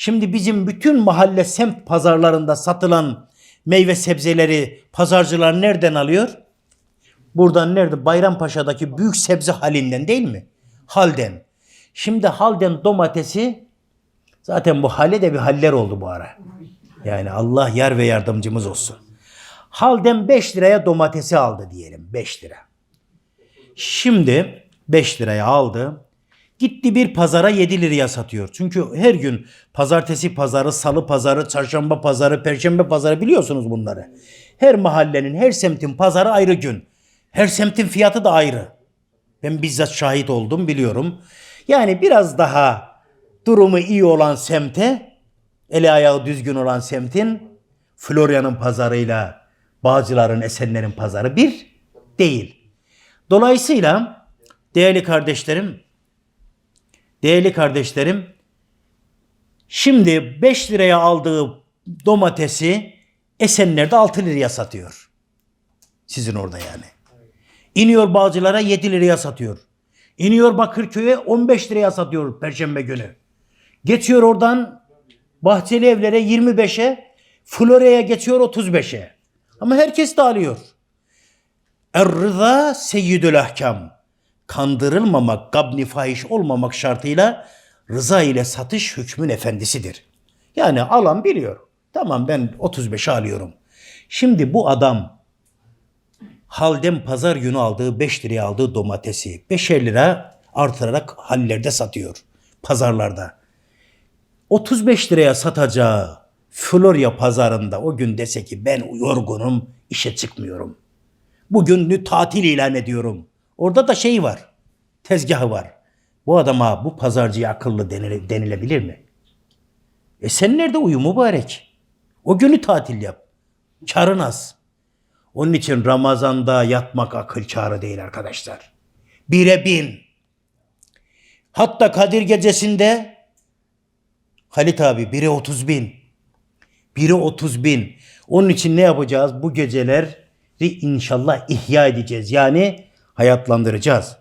Şimdi bizim bütün mahalle semt pazarlarında satılan meyve sebzeleri pazarcılar nereden alıyor? Buradan nerede? Bayrampaşa'daki büyük sebze halinden değil mi? Halden. Şimdi Halden domatesi zaten bu hale de bir haller oldu bu ara. Yani Allah yar ve yardımcımız olsun. Halden 5 liraya domatesi aldı diyelim 5 lira. Şimdi 5 liraya aldı. Gitti bir pazara 7 liraya satıyor. Çünkü her gün pazartesi pazarı, salı pazarı, çarşamba pazarı, perşembe pazarı biliyorsunuz bunları. Her mahallenin, her semtin pazarı ayrı gün. Her semtin fiyatı da ayrı. Ben bizzat şahit oldum biliyorum. Yani biraz daha durumu iyi olan semte, eli ayağı düzgün olan semtin Florya'nın pazarıyla Bağcılar'ın, Esenler'in pazarı bir değil. Dolayısıyla değerli kardeşlerim, değerli kardeşlerim, şimdi 5 liraya aldığı domatesi Esenler'de 6 liraya satıyor. Sizin orada yani. İniyor Bağcılar'a 7 liraya satıyor. İniyor Bakırköy'e 15 liraya satıyor Perşembe günü. Geçiyor oradan Bahçeli Evler'e 25'e, Florya'ya geçiyor 35'e. Ama herkes de alıyor. Er-rıza seyyidül ahkam. Kandırılmamak, gabni fahiş olmamak şartıyla rıza ile satış hükmün efendisidir. Yani alan biliyor. Tamam ben 35'e alıyorum. Şimdi bu adam Halden pazar günü aldığı 5 liraya aldığı domatesi 5'er lira artırarak hallerde satıyor pazarlarda. 35 liraya satacağı Florya pazarında o gün dese ki ben yorgunum işe çıkmıyorum. Bugün tatil ilan ediyorum. Orada da şey var. Tezgahı var. Bu adama bu pazarcıya akıllı denile- denilebilir mi? E sen nerede uyu mübarek? O günü tatil yap. Karın az. Onun için Ramazan'da yatmak akıl kârı değil arkadaşlar. Bire bin. Hatta Kadir gecesinde Halit abi bire otuz bin. Biri 30 bin. Onun için ne yapacağız? Bu geceleri inşallah ihya edeceğiz. Yani hayatlandıracağız.